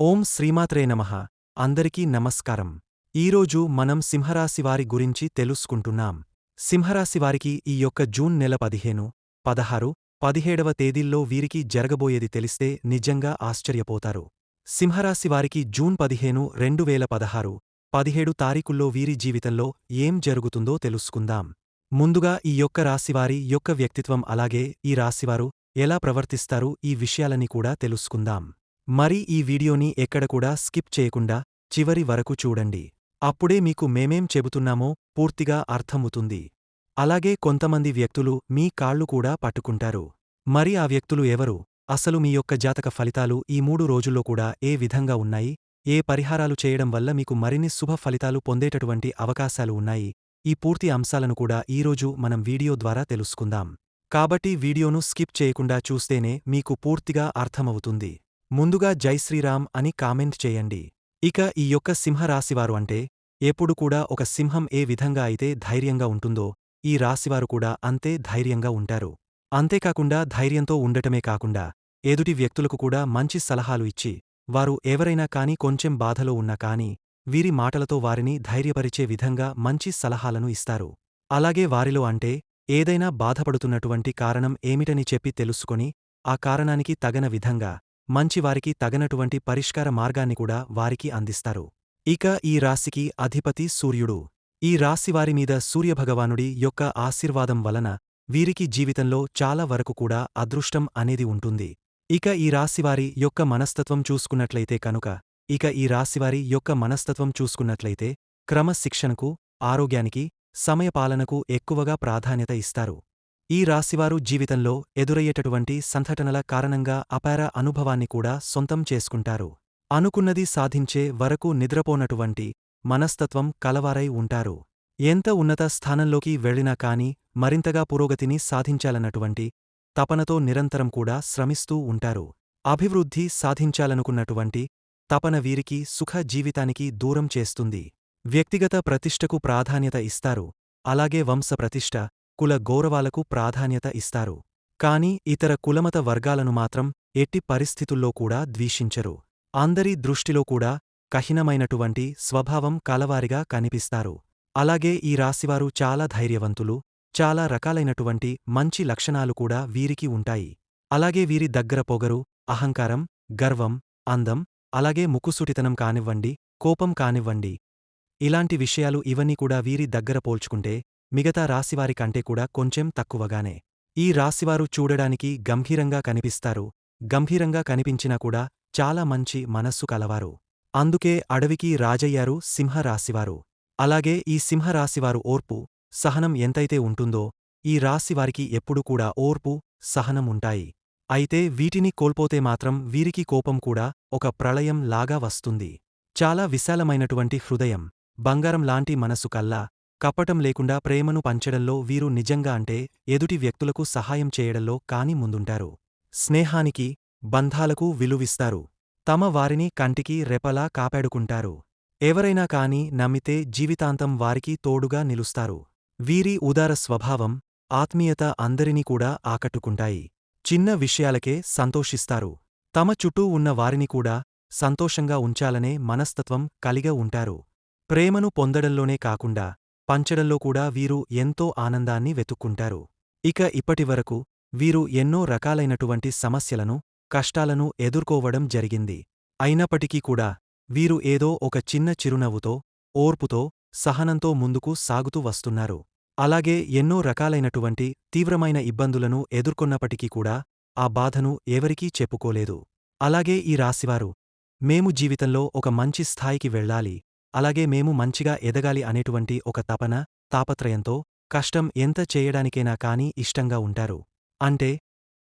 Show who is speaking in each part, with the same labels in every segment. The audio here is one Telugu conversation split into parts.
Speaker 1: ఓం శ్రీమాత్రే నమః. అందరికీ నమస్కారం. ఈరోజు మనం సింహరాశివారి గురించి తెలుసుకుంటున్నాం. సింహరాశివారికి ఈ యొక్క జూన్ నెల పదిహేను పదహారు పదిహేడవ తేదీల్లో వీరికి జరగబోయేది తెలిస్తే నిజంగా ఆశ్చర్యపోతారు. సింహరాశివారికి జూన్ పదిహేను రెండు వేల పదహారు పదిహేడు తారీఖుల్లో వీరి జీవితంలో ఏం జరుగుతుందో తెలుసుకుందాం. ముందుగా ఈ యొక్క రాశివారి యొక్క వ్యక్తిత్వం అలాగే ఈ రాశివారు ఎలా ప్రవర్తిస్తారు ఈ విషయాలని కూడా తెలుసుకుందాం. మరి ఈ వీడియోని ఎక్కడ కూడా స్కిప్ చేయకుండా చివరి వరకు చూడండి. అప్పుడే మీకు మేమేం చెబుతున్నామో పూర్తిగా అర్థమవుతుంది. అలాగే కొంతమంది వ్యక్తులు మీ కాళ్ళు కూడా పట్టుకుంటారు. మరి ఆ వ్యక్తులు ఎవరు? అసలు మీ యొక్క జాతక ఫలితాలు ఈ మూడు రోజుల్లో కూడా ఏ విధంగా ఉన్నాయి? ఏ పరిహారాలు చేయడం వల్ల మీకు మరిన్ని శుభ ఫలితాలు పొందేటటువంటి అవకాశాలు ఉన్నాయి? ఈ పూర్తి అంశాలను కూడా ఈరోజు మనం వీడియో ద్వారా తెలుసుకుందాం. కాబట్టి వీడియోను స్కిప్ చేయకుండా చూస్తేనే మీకు పూర్తిగా అర్థమవుతుంది. ముందుగా జై శ్రీరామ్ అని కామెంట్ చేయండి. ఇక ఈ యొక్క సింహరాశివారు అంటే ఎప్పుడు కూడా ఒక సింహం ఏ విధంగా అయితే ధైర్యంగా ఉంటుందో ఈ రాశివారు కూడా అంతే ధైర్యంగా ఉంటారు. అంతేకాకుండా ధైర్యంతో ఉండటమే కాకుండా ఎదుటి వ్యక్తులకు కూడా మంచి సలహాలు ఇచ్చి వారు ఎవరైనా కాని కొంచెం బాధలో ఉన్నా కాని వీరి మాటలతో వారిని ధైర్యపరిచే విధంగా మంచి సలహాలను ఇస్తారు. అలాగే వారిలో అంటే ఏదైనా బాధపడుతున్నటువంటి కారణం ఏమిటని చెప్పి తెలుసుకొని ఆ కారణానికి తగన విధంగా మంచివారికి తగనటువంటి పరిష్కార మార్గాన్ని కూడా వారికి అందిస్తారు. ఇక ఈ రాశికి అధిపతి సూర్యుడు. ఈ రాశివారి మీద సూర్యభగవానుడి యొక్క ఆశీర్వాదం వలన వీరికి జీవితంలో చాలా వరకు కూడా అదృష్టం అనేది ఉంటుంది. ఇక ఈ రాశివారి యొక్క మనస్తత్వం చూసుకున్నట్లయితే కనుక ఇక ఈ రాశివారి యొక్క మనస్తత్వం చూసుకున్నట్లయితే క్రమశిక్షణకు ఆరోగ్యానికి సమయపాలనకు ఎక్కువగా ప్రాధాన్యత ఇస్తారు. ఈ రాశివారు జీవితంలో ఎదురయ్యేటటువంటి సంఘటనల కారణంగా అపార అనుభవాన్ని కూడా సొంతం చేసుకుంటారు. అనుకున్నది సాధించే వరకు నిద్రపోనటువంటి మనస్తత్వం కలవారై ఉంటారు. ఎంత ఉన్నత స్థానంలోకి వెళ్ళినా కాని మరింతగా పురోగతిని సాధించాలన్నటువంటి తపనతో నిరంతరం కూడా శ్రమిస్తూ ఉంటారు. అభివృద్ధి సాధించాలనుకున్నటువంటి తపన వీరికి సుఖ జీవితానికి దూరం చేస్తుంది. వ్యక్తిగత ప్రతిష్టకు ప్రాధాన్యత ఇస్తారు. అలాగే వంశ ప్రతిష్ట కుల గౌరవాలకు ప్రాధాన్యత ఇస్తారు. కాని ఇతర కులమత వర్గాలను మాత్రం ఎట్టి పరిస్థితుల్లో కూడా ద్వేషించరు. అందరి దృష్టిలో కూడా కఠినమైనటువంటి స్వభావం కలవారిగా కనిపిస్తారు. అలాగే ఈ రాశివారు చాలా ధైర్యవంతులు చాలా రకాలైనటువంటి మంచి లక్షణాలు కూడా వీరికి ఉంటాయి. అలాగే వీరి దగ్గర పొగరు అహంకారం గర్వం అందం అలాగే ముక్కుసుటితనం కానివ్వండి కోపం కానివ్వండి. ఇలాంటి విషయాలు ఇవన్నీ కూడా వీరి దగ్గర పోల్చుకుంటే మిగతా రాశివారి కంటే కూడా కొంచెం తక్కువగానే. ఈ రాశివారు చూడడానికి గంభీరంగా కనిపిస్తారు. గంభీరంగా కనిపించినా కూడా చాలా మంచి మనస్సు కలవారు. అందుకే అడవికి రాజయ్యారు సింహరాశివారు. అలాగే ఈ సింహరాశివారు ఓర్పు సహనం ఎంతైతే ఉంటుందో ఈ రాశివారికి ఎప్పుడు కూడా ఓర్పు సహనం ఉంటాయి. అయితే వీటిని కోల్పోతే మాత్రం వీరికి కోపం కూడా ఒక ప్రళయం లాగా వస్తుంది. చాలా విశాలమైనటువంటి హృదయం బంగారం లాంటి మనసు కల్లా కపటం లేకుండా ప్రేమను పంచడంలో వీరు నిజంగా అంటే ఎదుటి వ్యక్తులకు సహాయం చేయడంలో కాని ముందుంటారు. స్నేహానికి బంధాలకు విలువిస్తారు. తమ వారిని కంటికి రెపలా కాపాడుకుంటారు. ఎవరైనా కాని నమ్మితే జీవితాంతం వారికి తోడుగా నిలుస్తారు. వీరి ఉదార స్వభావం ఆత్మీయత అందరినీ కూడా ఆకట్టుకుంటాయి. చిన్న విషయాలకే సంతోషిస్తారు. తమ చుట్టూ ఉన్న వారిని కూడా సంతోషంగా ఉంచాలనే మనస్తత్వం కలిగ ఉంటారు. ప్రేమను పొందడంలోనే కాకుండా పంచడంలో కూడా వీరు ఎంతో ఆనందాన్ని వెతుక్కుంటారు. ఇక ఇప్పటివరకు వీరు ఎన్నో రకాలైనటువంటి సమస్యలను కష్టాలను ఎదుర్కోవడం జరిగింది. అయినప్పటికీ కూడా వీరు ఏదో ఒక చిన్న చిరునవ్వుతో ఓర్పుతో సహనంతో ముందుకు సాగుతూ వస్తున్నారు. అలాగే ఎన్నో రకాలైనటువంటి తీవ్రమైన ఇబ్బందులను ఎదుర్కొన్నప్పటికీ కూడా ఆ బాధను ఎవరికీ చెప్పుకోలేదు. అలాగే ఈ రాశివారు మేము జీవితంలో ఒక మంచి స్థాయికి వెళ్ళాలి. అలాగే మేము మంచిగా ఎదగాలి అనేటువంటి ఒక తపన తాపత్రయంతో కష్టం ఎంత చేయడానికైనా కాని ఇష్టంగా ఉంటారు. అంటే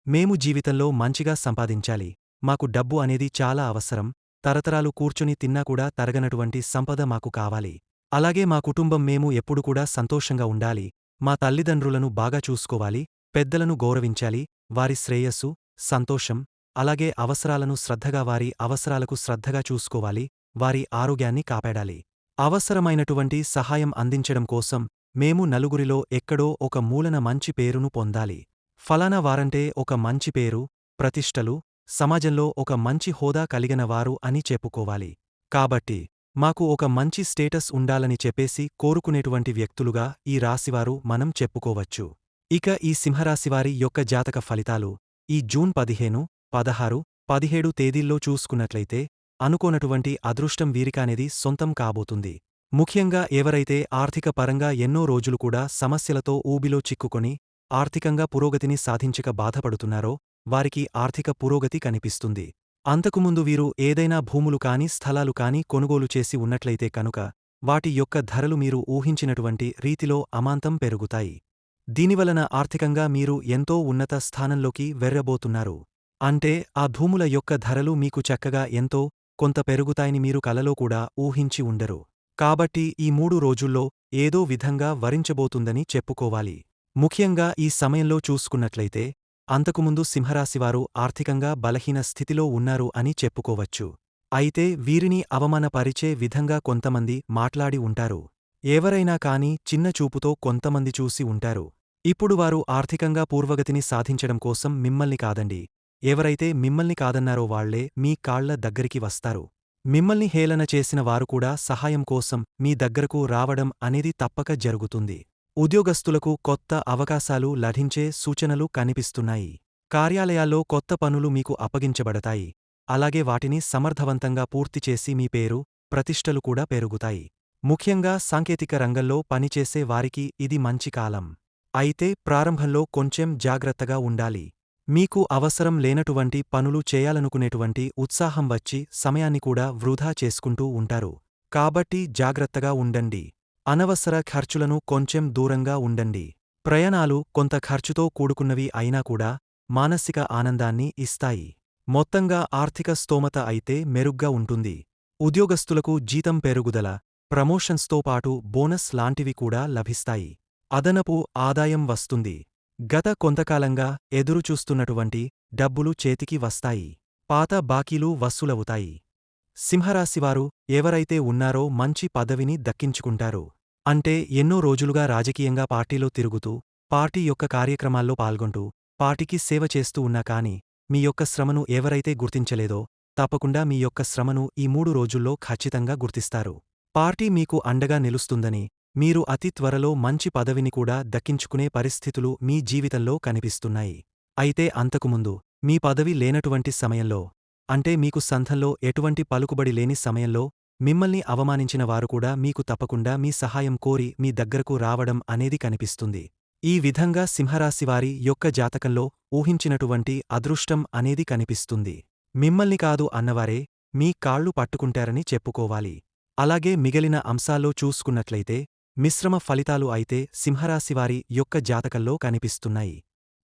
Speaker 1: మేము జీవితంలో మంచిగా సంపాదించాలి. మాకు డబ్బు అనేది చాలా అవసరం. తరతరాలు కూర్చుని తిన్నా కూడా తరగనటువంటి సంపద మాకు కావాలి. అలాగే మా కుటుంబం మేము ఎప్పుడు కూడా సంతోషంగా ఉండాలి. మా తల్లిదండ్రులను బాగా చూసుకోవాలి పెద్దలను గౌరవించాలి వారి శ్రేయస్సు సంతోషం అలాగే అవసరాలను శ్రద్ధగా వారి అవసరాలకు శ్రద్ధగా చూసుకోవాలి వారి ఆరోగ్యాన్ని కాపాడాలి. అవసరమైనటువంటి సహాయం అందించడం కోసం మేము నలుగురిలో ఎక్కడో ఒక మూలన మంచి పేరును పొందాలి. ఫలానా వారంటే ఒక మంచి పేరు ప్రతిష్టలు సమాజంలో ఒక మంచి హోదా కలిగినవారు అని చెప్పుకోవాలి. కాబట్టి మాకు ఒక మంచి స్టేటస్ ఉండాలని చెప్పేసి కోరుకునేటువంటి వ్యక్తులుగా ఈ రాశివారు మనం చెప్పుకోవచ్చు. ఇక ఈ సింహరాశివారి యొక్క జాతక ఫలితాలు. ఈ జూన్ పదిహేను పదహారు పదిహేడు తేదీల్లో చూసుకున్నట్లయితే అనుకోనటువంటి అదృష్టం వీరికానేది సొంతం కాబోతుంది. ముఖ్యంగా ఎవరైతే ఆర్థిక పరంగా ఎన్నో రోజులు కూడా సమస్యలతో ఊబిలో చిక్కుకొని ఆర్థికంగా పురోగతిని సాధించక బాధపడుతున్నారో వారికి ఆర్థిక పురోగతి కనిపిస్తుంది. అంతకుముందు వీరు ఏదైనా భూములు కాని స్థలాలు కాని కొనుగోలు చేసి ఉన్నట్లయితే కనుక వాటి యొక్క ధరలు మీరు ఊహించినటువంటి రీతిలో అమాంతం పెరుగుతాయి. దీనివలన ఆర్థికంగా మీరు ఎంతో ఉన్నత స్థానంలోకి వెర్రబోతున్నారు. అంటే ఆ భూముల యొక్క ధరలు మీకు చక్కగా ఎంతో కొంత పెరుగుతాయని మీరు కలలో కూడా ఊహించి ఉండరు. కాబట్టి ఈ మూడు రోజుల్లో ఏదో విధంగా వరించబోతుందని చెప్పుకోవాలి. ముఖ్యంగా ఈ సమయంలో చూసుకున్నట్లయితే అంతకుముందు సింహరాశివారు ఆర్థికంగా బలహీన స్థితిలో ఉన్నారు అని చెప్పుకోవచ్చు. అయితే వీరిని అవమానపరిచే విధంగా కొంతమంది మాట్లాడి ఉంటారు. ఎవరైనా కాని చిన్న చూపుతో కొంతమంది చూసి ఉంటారు. ఇప్పుడు వారు ఆర్థికంగా పూర్వగతిని సాధించడం కోసం మిమ్మల్ని కాదండి ఎవరైతే మిమ్మల్ని కాదన్నారో వాళ్ళే మీ కాళ్ళ దగ్గరికి వస్తారు. మిమ్మల్ని హేళన చేసిన వారు కూడా సహాయం కోసం మీ దగ్గరకు రావడం అనేది తప్పక జరుగుతుంది. ఉద్యోగస్తులకు కొత్త అవకాశాలు లభించే సూచనలు కనిపిస్తున్నాయి. కార్యాలయాల్లో కొత్త పనులు మీకు అప్పగించబడతాయి. అలాగే వాటిని సమర్థవంతంగా పూర్తి చేసి మీ పేరు ప్రతిష్టలు కూడా పెరుగుతాయి. ముఖ్యంగా సాంకేతిక రంగంలో పనిచేసే వారికి ఇది మంచి కాలం. అయితే ప్రారంభంలో కొంచెం జాగ్రత్తగా ఉండాలి. మీకు అవసరం లేనటువంటి పనులు చేయాలనుకునేటువంటి ఉత్సాహం వచ్చి సమయాన్ని కూడా వృధా చేసుకుంటూ ఉంటారు. కాబట్టి జాగ్రత్తగా ఉండండి. అనవసర ఖర్చులను కొంచెం దూరంగా ఉండండి. ప్రయాణాలు కొంత ఖర్చుతో కూడుకున్నవి అయినా కూడా మానసిక ఆనందాన్ని ఇస్తాయి. మొత్తంగా ఆర్థిక స్తోమత అయితే మెరుగ్గా ఉంటుంది. ఉద్యోగస్తులకు జీతం పెరుగుదల ప్రమోషన్స్తో పాటు బోనస్ లాంటివి కూడా లభిస్తాయి. అదనపు ఆదాయం వస్తుంది. గత కొంతకాలంగా ఎదురుచూస్తున్నటువంటి డబ్బులు చేతికి వస్తాయి. పాత బాకీలు వసూలవుతాయి. సింహరాశివారు ఎవరైతే ఉన్నారో మంచి పదవిని దక్కించుకుంటారు. అంటే ఎన్నో రోజులుగా రాజకీయంగా పార్టీలో తిరుగుతూ పార్టీ యొక్క కార్యక్రమాల్లో పాల్గొంటూ పార్టీకి సేవ చేస్తూ ఉన్నా కాని మీ యొక్క శ్రమను ఎవరైతే గుర్తించలేదో తప్పకుండా మీ యొక్క శ్రమను ఈ మూడు రోజుల్లో ఖచ్చితంగా గుర్తిస్తారు. పార్టీ మీకు అండగా నిలుస్తుందని మీరు అతి త్వరలో మంచి పదవిని కూడా దక్కించుకునే పరిస్థితులు మీ జీవితంలో కనిపిస్తున్నాయి. అయితే అంతకుముందు మీ పదవి లేనటువంటి సమయంలో అంటే మీకు సంఘంలో ఎటువంటి పలుకుబడి లేని సమయంలో మిమ్మల్ని అవమానించిన వారు కూడా మీకు తప్పకుండా మీ సహాయం కోరి మీ దగ్గరకు రావడం అనేది కనిపిస్తుంది. ఈ విధంగా సింహరాశివారి యొక్క జాతకంలో ఊహించినటువంటి అదృష్టం అనేది కనిపిస్తుంది. మిమ్మల్ని కాదు అన్నవారే మీ కాళ్ళు పట్టుకుంటారని చెప్పుకోవాలి. అలాగే మిగిలిన అంశాల్లో చూసుకున్నట్లయితే మిశ్రమ ఫలితాలు అయితే సింహరాశివారి యొక్క జాతకంలో కనిపిస్తున్నాయి.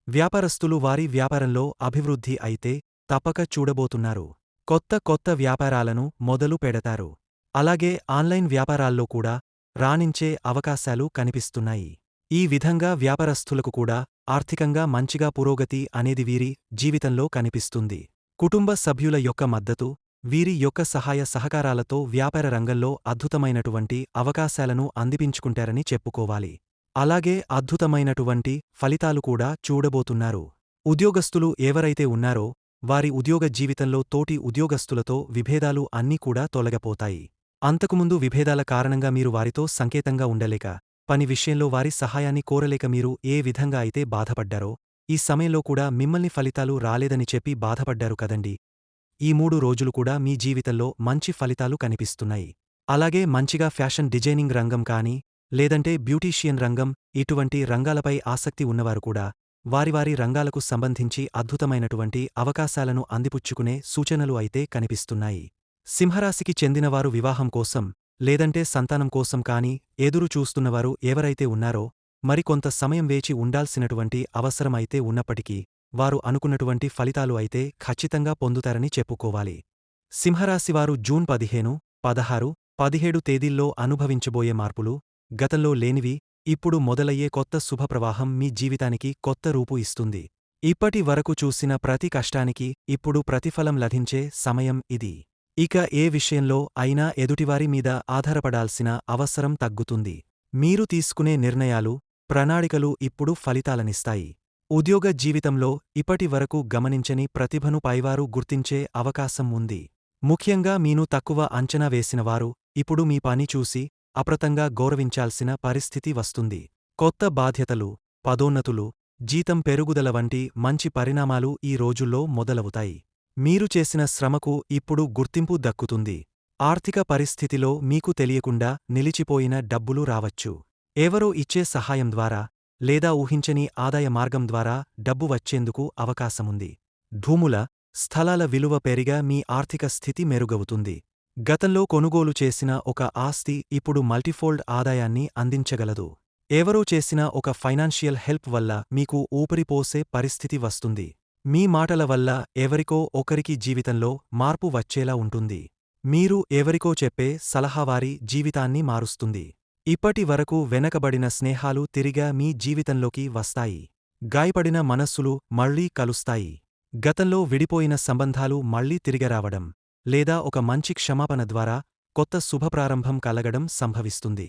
Speaker 1: వ్యాపారస్తులు వారి వ్యాపారంలో అభివృద్ధి అయితే తప్పక చూడబోతున్నారు. కొత్త కొత్త వ్యాపారాలను మొదలు పెడతారు. అలాగే ఆన్లైన్ వ్యాపారాల్లో కూడా రాణించే అవకాశాలు కనిపిస్తున్నాయి. ఈ విధంగా వ్యాపారస్తులకు కూడా ఆర్థికంగా మంచిగా పురోగతి అనేది వీరి జీవితంలో కనిపిస్తుంది. కుటుంబ సభ్యుల యొక్క మద్దతు వీరి యొక్క సహాయ సహకారాలతో వ్యాపార రంగంలో అద్భుతమైనటువంటి అవకాశాలను అందిపించుకుంటారని చెప్పుకోవాలి. అలాగే అద్భుతమైనటువంటి ఫలితాలు కూడా చూడబోతున్నారు. ఉద్యోగస్తులు ఎవరైతే ఉన్నారో వారి ఉద్యోగ జీవితంలో తోటి ఉద్యోగస్తులతో విభేదాలు అన్నీ కూడా తొలగపోతాయి. అంతకుముందు విభేదాల కారణంగా మీరు వారితో సంకేతంగా ఉండలేక పని విషయంలో వారి సహాయాన్ని కోరలేక మీరు ఏ విధంగా అయితే బాధపడ్డారో ఈ సమయంలో కూడా మిమ్మల్ని ఫలితాలు రాలేదని చెప్పి బాధపడ్డారు కదండి. ఈ మూడు రోజులు కూడా మీ జీవితంలో మంచి ఫలితాలు కనిపిస్తున్నాయి. అలాగే మంచిగా ఫ్యాషన్ డిజైనింగ్ రంగం కానీ లేదంటే బ్యూటీషియన్ రంగం ఇటువంటి రంగాలపై ఆసక్తి ఉన్నవారు కూడా వారివారి రంగాలకు సంబంధించి అద్భుతమైనటువంటి అవకాశాలను అందిపుచ్చుకునే సూచనలు అయితే కనిపిస్తున్నాయి. సింహరాశికి చెందినవారు వివాహం కోసం లేదంటే సంతానం కోసం కాని ఎదురు చూస్తున్నవారు ఎవరైతే ఉన్నారో మరికొంత సమయం వేచి ఉండాల్సినటువంటి అవసరమైతే ఉన్నప్పటికీ వారు అనుకున్నటువంటి ఫలితాలు అయితే ఖచ్చితంగా పొందుతారని చెప్పుకోవాలి. సింహరాశివారు జూన్ పదిహేను పదహారు పదిహేడు తేదీల్లో అనుభవించబోయే మార్పులు గతంలో లేనివి ఇప్పుడు మొదలయ్యే కొత్త శుభప్రవాహం మీ జీవితానికి కొత్త రూపు ఇస్తుంది. ఇప్పటి వరకు చూసిన ప్రతి కష్టానికి ఇప్పుడు ప్రతిఫలం లభించే సమయం ఇది. ఇక ఏ విషయంలో అయినా ఎదుటివారి మీద ఆధారపడాల్సిన అవసరం తగ్గుతుంది. మీరు తీసుకునే నిర్ణయాలు ప్రణాళికలు ఇప్పుడు ఫలితాలనిస్తాయి. ఉద్యోగ జీవితంలో ఇప్పటి వరకు గమనించని ప్రతిభను పైవారు గుర్తించే అవకాశం ఉంది. ముఖ్యంగా మీను తక్కువ అంచనా వేసినవారు ఇప్పుడు మీ పని చూసి అప్రతంగా గౌరవించాల్సిన పరిస్థితి వస్తుంది. కొత్త బాధ్యతలు పదోన్నతులు జీతం పెరుగుదల వంటి మంచి పరిణామాలు ఈ రోజుల్లో మొదలవుతాయి. మీరు చేసిన శ్రమకు ఇప్పుడు గుర్తింపు దక్కుతుంది. ఆర్థిక పరిస్థితిలో మీకు తెలియకుండా నిలిచిపోయిన డబ్బులు రావచ్చు. ఎవరో ఇచ్చే సహాయం ద్వారా లేదా ఊహించని ఆదాయ మార్గం ద్వారా డబ్బు వచ్చేందుకు అవకాశముంది. భూముల స్థలాల విలువ పెరిగా మీ ఆర్థిక స్థితి మెరుగవుతుంది. గతంలో కొనుగోలు చేసిన ఒక ఆస్తి ఇప్పుడు మల్టిఫోల్డ్ ఆదాయాన్ని అందించగలదు. ఎవరో చేసిన ఒక ఫైనాన్షియల్ హెల్ప్ వల్ల మీకు ఊపిరిపోసే పరిస్థితి వస్తుంది. మీ మాటల వల్ల ఎవరికో ఒకరికి జీవితంలో మార్పు వచ్చేలా ఉంటుంది. మీరు ఎవరికో చెప్పే సలహావారి జీవితాన్ని మారుస్తుంది. ఇప్పటి వరకు వెనకబడిన స్నేహాలు తిరిగా మీ జీవితంలోకి వస్తాయి. గాయపడిన మనస్సులు మళ్ళీ కలుస్తాయి. గతంలో విడిపోయిన సంబంధాలు మళ్ళీ తిరిగరావడం లేదా ఒక మంచి క్షమాపణ ద్వారా కొత్త శుభప్రారంభం కలగడం సంభవిస్తుంది.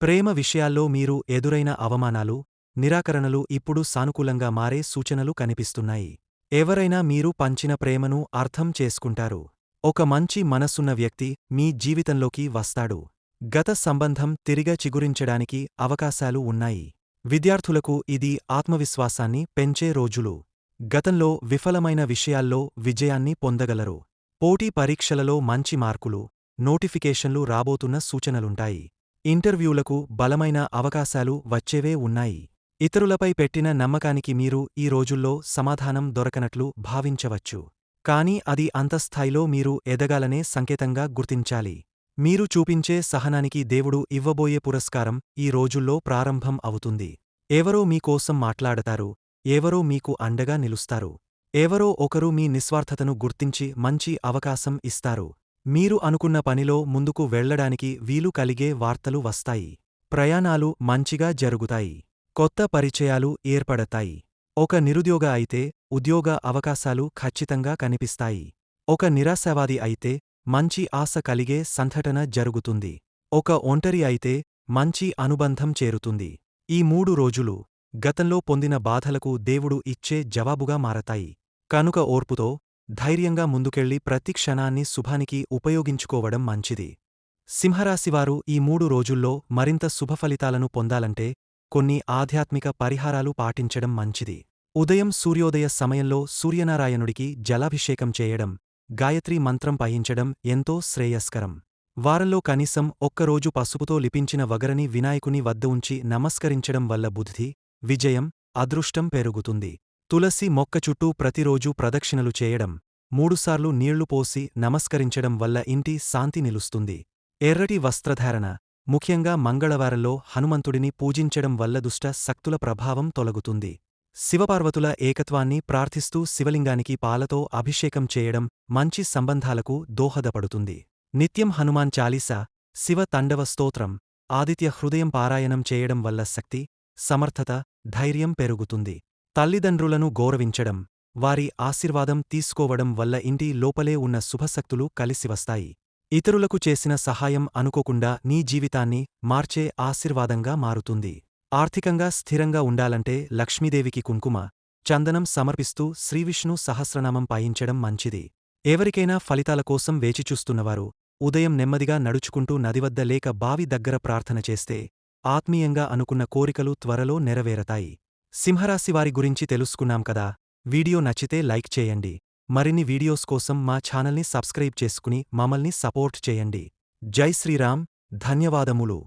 Speaker 1: ప్రేమ విషయాల్లో మీరు ఎదురైన అవమానాలు నిరాకరణలు ఇప్పుడు సానుకూలంగా మారే సూచనలు కనిపిస్తున్నాయి. ఎవరైనా మీరు పంచిన ప్రేమను అర్థం చేసుకుంటారు. ఒక మంచి మనసున్న వ్యక్తి మీ జీవితంలోకి వస్తాడు. గత సంబంధం తిరిగ చిగురించడానికి అవకాశాలు ఉన్నాయి. విద్యార్థులకు ఇది ఆత్మవిశ్వాసాన్ని పెంచే రోజులు. గతంలో విఫలమైన విషయాల్లో విజయాన్ని పొందగలరు. పోటీ పరీక్షలలో మంచి మార్కులు నోటిఫికేషన్లు రాబోతున్న సూచనలుంటాయి. ఇంటర్వ్యూలకు బలమైన అవకాశాలు వచ్చేవే ఉన్నాయి. ఇతరులపై పెట్టిన నమ్మకానికి మీరు ఈ రోజుల్లో సమాధానం దొరకనట్లు భావించవచ్చు. కాని అది అంతస్థాయిలో మీరు ఎదగాలనే సంకేతంగా గుర్తించాలి. మీరు చూపించే సహనానికి దేవుడు ఇవ్వబోయే పురస్కారం ఈ రోజుల్లో ప్రారంభం అవుతుంది. ఎవరో మీకోసం మాట్లాడతారు ఎవరో మీకు అండగా నిలుస్తారు ఎవరో ఒకరు మీ నిస్వార్థతను గుర్తించి మంచి అవకాశం ఇస్తారు. మీరు అనుకున్న పనిలో ముందుకు వెళ్ళడానికి వీలు కలిగే వార్తలు వస్తాయి ప్రయాణాలు మంచిగా జరుగుతాయి కొత్త పరిచయాలు ఏర్పడతాయి. ఒక నిరుద్యోగ అయితే ఉద్యోగ అవకాశాలు ఖచ్చితంగా కనిపిస్తాయి. ఒక నిరాశావాది అయితే మంచి ఆశ కలిగే సంఘటన జరుగుతుంది. ఒక ఒంటరి అయితే మంచి అనుబంధం చేరుతుంది. ఈ మూడు రోజులు గతంలో పొందిన బాధలకు దేవుడు ఇచ్చే జవాబుగా మారతాయి. కనుక ఓర్పుతో ధైర్యంగా ముందుకెళ్ళి ప్రతి క్షణాన్ని శుభానికి ఉపయోగించుకోవడం మంచిది. సింహరాశివారు ఈ మూడు రోజుల్లో మరింత శుభఫలితాలను పొందాలంటే కొన్ని ఆధ్యాత్మిక పరిహారాలు పాటించడం మంచిది. ఉదయం సూర్యోదయ సమయంలో సూర్యనారాయణుడికి జలాభిషేకం చేయడం గాయత్రీ మంత్రం పహించడం ఎంతో శ్రేయస్కరం. వారంలో కనీసం ఒక్కరోజు పసుపుతో లిపించిన వగరని వినాయకుని వద్ద ఉంచి నమస్కరించడం వల్ల బుద్ధి విజయం అదృష్టం పెరుగుతుంది. తులసి మొక్క చుట్టూ ప్రతిరోజూ ప్రదక్షిణలు చేయడం మూడుసార్లు నీళ్ళు పోసి నమస్కరించడం వల్ల ఇంటి శాంతి నిలుస్తుంది. ఎర్రటి వస్త్రధారణ ముఖ్యంగా మంగళవారంలో హనుమంతుడిని పూజించడం వల్ల దుష్ట శక్తుల ప్రభావం తొలగుతుంది. శివపార్వతుల ఏకత్వాన్ని ప్రార్థిస్తూ శివలింగానికి పాలతో అభిషేకం చేయడం మంచి సంబంధాలకు దోహదపడుతుంది. నిత్యం హనుమాన్ చాలీసా శివ తండవ స్తోత్రం ఆదిత్య హృదయం పారాయణం చేయడం వల్ల శక్తి సమర్థత ధైర్యం పెరుగుతుంది. తల్లిదండ్రులను గౌరవించడం వారి ఆశీర్వాదం తీసుకోవడం వల్ల ఇంటి లోపలే ఉన్న శుభశక్తులు కలిసివస్తాయి ఇతరులకు చేసిన సహాయం అనుకోకుండా నీ జీవితాన్ని మార్చే ఆశీర్వాదంగా మారుతుంది. ఆర్థికంగా స్థిరంగా ఉండాలంటే లక్ష్మీదేవికి కుంకుమ చందనం సమర్పిస్తూ శ్రీవిష్ణు సహస్రనామం పాయించడం మంచిది. ఎవరికైనా ఫలితాల కోసం వేచిచూస్తున్నవారు ఉదయం నెమ్మదిగా నడుచుకుంటూ నదివద్ద లేక బావి దగ్గర ప్రార్థన చేస్తే ఆత్మీయంగా అనుకున్న కోరికలు త్వరలో నెరవేరతాయి. సింహరాశివారి గురించి తెలుసుకున్నాం కదా? వీడియో నచ్చితే లైక్ చేయండి. మరిన్ని వీడియోస్ కోసం మా ఛానల్ని సబ్స్క్రైబ్ చేసుకుని మమ్మల్ని సపోర్ట్ చేయండి. జై శ్రీరామ్. ధన్యవాదములు.